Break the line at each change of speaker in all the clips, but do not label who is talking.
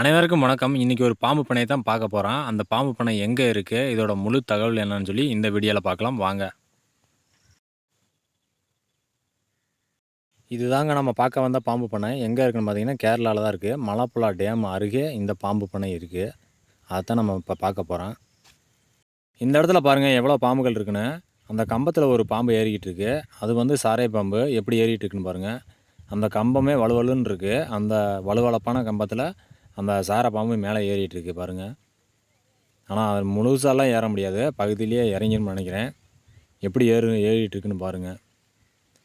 அனைவருக்கும் வணக்கம். இன்றைக்கி ஒரு பாம்பு பணையை தான் பார்க்க போகிறோம் அந்த பாம்பு பணை எங்கே இருக்குது இதோட முழு தகவல் என்னன்னு சொல்லி இந்த வீடியோவில் பார்க்கலாம். வாங்க. இதுதாங்க நம்ம பார்க்க வந்த பாம்பு பண்ணை. எங்கே இருக்குன்னு பார்த்தீங்கன்னா கேரளாவில் தான் இருக்குது மலப்புழா டேம் அருகே இந்த பாம்பு பண்ணை இருக்குது அதைத்தான் நம்ம இப்போ பார்க்க போகிறோம் இந்த இடத்துல பாருங்கள் எவ்வளோ பாம்புகள் இருக்குன்னு. அந்த கம்பத்தில் ஒரு பாம்பு ஏறிக்கிட்டு இருக்கு. அது வந்து சாரை பாம்பு. எப்படி ஏறிக்கிட்டு இருக்குன்னு பாருங்கள் அந்த கம்பமே வலுவலுன்னு இருக்குது அந்த வலுவலப்பான கம்பத்தில் அந்த சாரை பாம்பு மேலே ஏறிட்டு இருக்கு பாருங்கள் ஆனால் அது முழுசாலாம் ஏற முடியாது. பகுதியிலேயே இறங்கின்னு நினைக்கிறேன். எப்படி ஏறு ஏறிட்டுருக்குன்னு பாருங்கள்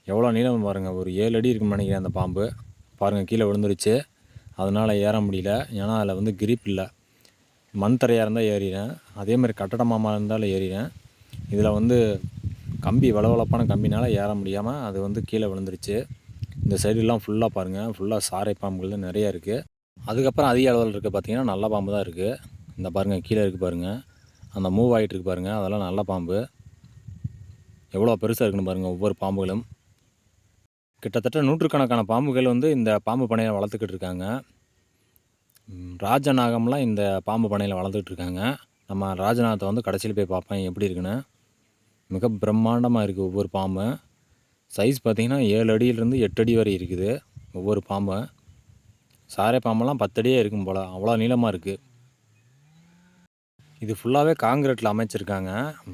எவ்வளோ நீளம் பாருங்கள் ஒரு ஏழு அடி இருக்குன்னு நினைக்கிறேன் அந்த பாம்பு. பாருங்கள் கீழே விழுந்துருச்சு. அதனால் ஏற முடியல. ஏன்னா அதில் வந்து கிரிப் இல்லை. மண் தரையாக இருந்தால் ஏறிடுறேன் அதே மாதிரி கட்டடமாக இருந்தாலும் ஏறினேன் இதில் வந்து கம்பி வளவளப்பான கம்பினால் ஏற முடியாமல் அது வந்து கீழே விழுந்துருச்சு. இந்த சைடுலாம் ஃபுல்லாக பாருங்கள் ஃபுல்லாக சாரை பாம்புகள் நிறையா இருக்குது அதுக்கப்புறம் அதிக அளவில் இருக்க பார்த்தீங்கன்னா நல்ல பாம்பு தான் இருக்குது இந்த பாருங்கள் கீழே இருக்குது பாருங்கள் அந்த மூவ் ஆகிட்டு இருக்கு பாருங்கள் அதெல்லாம் நல்ல பாம்பு. எவ்வளோ பெருசாக இருக்குன்னு பாருங்கள் ஒவ்வொரு பாம்புகளும். கிட்டத்தட்ட நூற்றுக்கணக்கான பாம்புகள் வந்து இந்த பாம்பு பனையில் வளர்த்துக்கிட்டு இருக்காங்க. ராஜநாகம்லாம் இந்த பாம்பு பனையில் வளர்த்துக்கிட்டு இருக்காங்க. நம்ம ராஜநாகத்தை வந்து கடைசியில் போய் பார்ப்பேன் எப்படி இருக்குன்னு. மிக பிரம்மாண்டமாக இருக்குது ஒவ்வொரு பாம்பு. சைஸ் பார்த்திங்கன்னா ஏழு அடியிலேருந்து எட்டு அடி வரை இருக்குது ஒவ்வொரு பாம்பு. சாரை பாம்பெல்லாம் பத்தடியே இருக்கும் போல். அவ்வளோ நீளமாக இருக்குது இது ஃபுல்லாகவே காங்கிரீட்டில் அமைச்சிருக்காங்க.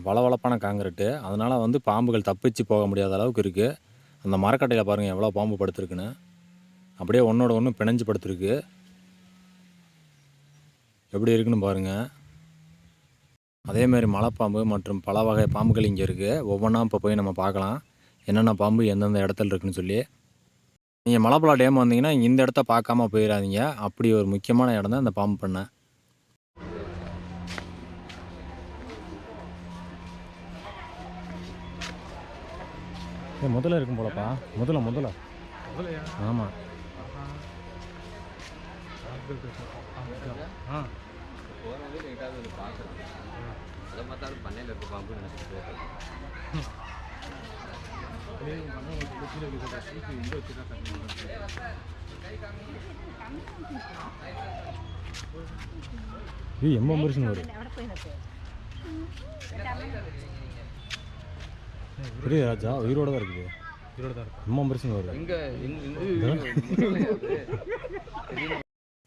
வளவளப்பான காங்கிரீட்டு அதனால் வந்து பாம்புகள் தப்பிச்சு போக முடியாத அளவுக்கு இருக்குது அந்த மரக்கட்டையில் பாருங்கள் எவ்வளோ பாம்பு படுத்துருக்குன்னு. அப்படியே ஒன்றோட ஒன்று பிணைஞ்சு படுத்துருக்கு. எப்படி இருக்குன்னு பாருங்கள் அதேமாரி மலைப்பாம்பு மற்றும் பல வகை பாம்புகள் இங்கே இருக்குது ஒவ்வொன்றா இப்போ போய் நம்ம பார்க்கலாம். என்னென்ன பாம்பு எந்தெந்த இடத்துல இருக்குன்னு சொல்லி. நீங்கள் மலைப்பழா டேம் வந்தீங்கன்னா இந்த இடத்த பார்க்காம போயிடாதீங்க அப்படி ஒரு முக்கியமான இடம் தான் இந்த பாம்பு பண்ணை. முதல்ல இருக்கும் போலப்பா. முதல்ல முதல்ல. ஆமாம்
அதை பார்த்தாலும் பண்ணையில் இருக்க பாம்பு நினச்சிட்டு போயிட்டு
இது எம்ம பெருசுன்னு வரும் புரியுது ராஜா உயிரோட தான் இருக்குது உயிரோட தான் இருக்கு வரும்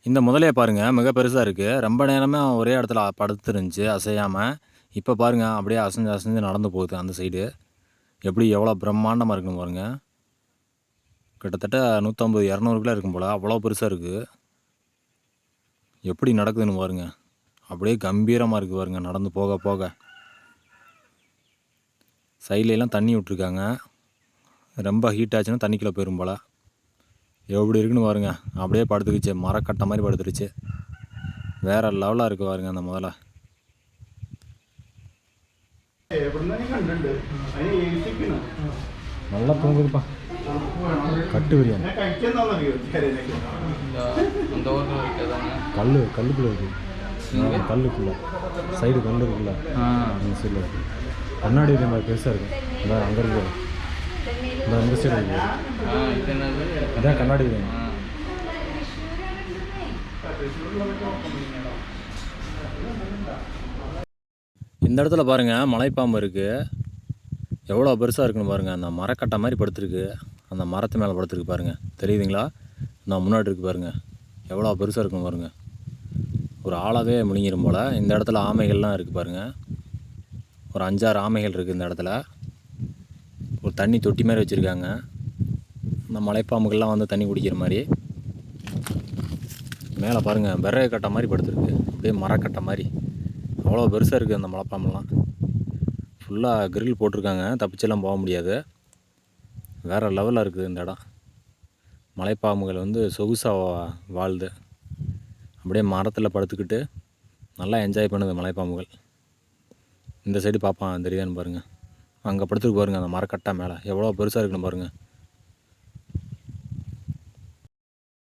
இந்த முதலையை பாருங்கள் மிக பெருசாக இருக்குது ரொம்ப நேரமாக ஒரே இடத்துல படுத்துருந்துச்சு அசையாமல் இப்போ பாருங்கள் அப்படியே அசைஞ்சு அசைஞ்சு நடந்து போகுது அந்த சைடு எப்படி எவ்வளோ பிரம்மாண்டமாக இருக்குன்னு பாருங்கள் கிட்டத்தட்ட நூற்றம்பது இரநூறு கிலோ இருக்கும் போல். அவ்வளோ பெருசாக இருக்குது எப்படி நடக்குதுன்னு பாருங்க. அப்படியே கம்பீரமாக இருக்குது பாருங்க நடந்து போக போக. சைட்ல தண்ணி விட்ருக்காங்க ரொம்ப ஹீட் ஆச்சுன்னா தண்ணிக்குள்ளே போயிரும் போல். எப்படி இருக்குன்னு பாருங்க. அப்படியே படுத்துக்கிச்சு. மரக்கட்டை மாதிரி படுத்துருச்சு. வேற லெவலாக இருக்குது பாருங்க அந்த முதல்ல
ചേരനൊക്കെ
அந்த ஊரில் இருக்கிறதாங்க
கல் கல்லுக்குள்ளே இருக்குது கல்லுக்குள்ளே சைடு கல் இருக்குல்ல அந்த சைடில் இருக்குது கண்ணாடி ரொம்ப பெருசாக இருக்கும் இந்த அங்கே இருக்கு இந்த இந்த சைடு இருக்கு
ஆ இது என்னது
இதான் கண்ணாடி இது. இந்த இடத்துல பாருங்கள் மலைப்பாம்பு இருக்குது எவ்வளோ பெருசாக இருக்குன்னு பாருங்கள் அந்த மரக்கட்டை மாதிரி படுத்துருக்கு. அந்த மரத்து மேலே படுத்துருக்கு பாருங்கள் தெரியுதுங்களா? நான் முன்னாடி இருக்கு பாருங்கள் எவ்வளோ பெருசாக இருக்குன்னு பாருங்கள் ஒரு ஆளாவே முழுங்கிரும் போல். இந்த இடத்துல ஆமைகள்லாம் இருக்குது பாருங்கள் ஒரு அஞ்சாறு ஆமைகள் இருக்குது இந்த இடத்துல. ஒரு தண்ணி தொட்டி மாதிரி வச்சுருக்காங்க. இந்த மலைப்பாம்புகள்லாம் வந்து தண்ணி குடிக்கிற மாதிரி. மேலே பாருங்கள் விறகு கட்டை மாதிரி படுத்துருக்கு. அப்படியே மரக்கட்டை மாதிரி. அவ்வளோ பெருசாக இருக்குது அந்த மலைப்பாம்பெல்லாம். ஃபுல்லாக கிரில் போட்டிருக்காங்க. தப்பிச்செல்லாம் போக முடியாது. வேறு லெவலில் இருக்குது இந்த இடம். மலைப்பாம்புகள் வந்து சொகுசாக வா- வாழுது அப்படியே மரத்தில் படுத்துக்கிட்டு நல்லா என்ஜாய் பண்ணுது மலைப்பாம்புகள். இந்த சைடு பார்ப்பான் தெரியுதான்னு பாருங்கள் அங்கே படுத்துருக்கு பாருங்கள் அந்த மரக்கட்டை மேலே. எவ்வளோ பெருசாக இருக்குன்னு பாருங்கள்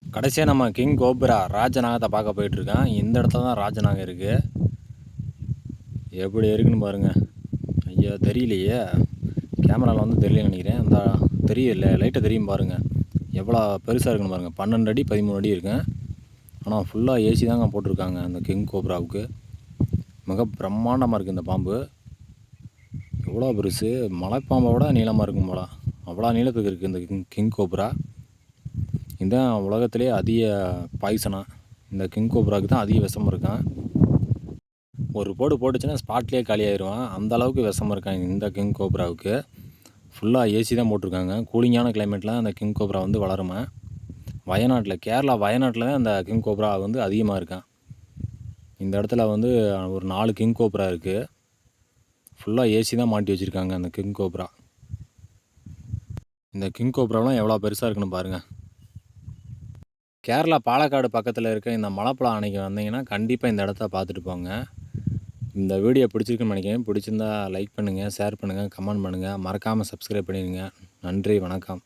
கடைசியாக நம்ம கிங் கோபுரா ராஜநாகத்தை பார்க்க போயிட்டுருக்கேன் இந்த இடத்துல தான் ராஜநாகம் இருக்குது எப்படி இருக்குன்னு பாருங்கள் ஐயா தெரியலையே. கேமராவில் வந்து தெரியலன்னு நினைக்கிறேன். அந்த தெரியல லைட்டை தெரியும் பாருங்கள் எவ்வளோ பெருசாக இருக்குன்னு பாருங்கள் பன்னெண்டு அடி பதிமூணு அடி இருக்கேன் ஆனால் ஃபுல்லாக ஏசி தாங்க போட்டிருக்காங்க அந்த கிங் கோப்ராவுக்கு மிக பிரம்மாண்டமாக இருக்குது இந்த பாம்பு. எவ்வளோ பெருசு. மலைப்பாம்பை விட நீளமாக இருக்கும் போல. அவ்வளோ நீளத்துக்கு இருக்குது இந்த கிங் கிங் கோப்ரா இதுதான் உலகத்திலே அதிக பாய்சனா இந்த கிங் கோப்ராவுக்கு தான் அதிக விஷம் இருக்கான். ஒரு போடு போட்டுச்சுன்னா ஸ்பாட்லேயே காலி அந்த அளவுக்கு விஷமாக இருக்காங்க இந்த கிங் கோப்ராவுக்கு. ஃபுல்லாக ஏசி தான் போட்டிருக்காங்க. கூலிங்கான கிளைமேட்டில் அந்த கிங் கோப்ரா வந்து வளருமா. வயநாட்டில் கேரளா வயநாட்டில் தான் அந்த கிங் கோப்ரா வந்து அதிகமாக இருக்கான். இந்த இடத்துல வந்து ஒரு நாலு கிங் கோப்ரா இருக்குது ஃபுல்லாக ஏசி தான் மாட்டி வச்சுருக்காங்க அந்த கிங் கோப்ரா. இந்த கிங் கோப்ராலாம் எவ்வளோ பெருசாக இருக்குன்னு பாருங்கள் கேரளா பாலக்காடு பக்கத்தில் இருக்க இந்த மலைப்பழம் அணைக்கு வந்தீங்கன்னா கண்டிப்பாக இந்த இடத்த பார்த்துட்டு போங்க. இந்த வீடியோ பிடிச்சிருக்குன்னு நினைக்கிறேன். பிடிச்சிருந்தா லைக் பண்ணுங்கள் ஷேர் பண்ணுங்கள் கமெண்ட் பண்ணுங்கள் மறக்காமல் சப்ஸ்கிரைப் பண்ணிடுங்க. நன்றி வணக்கம்.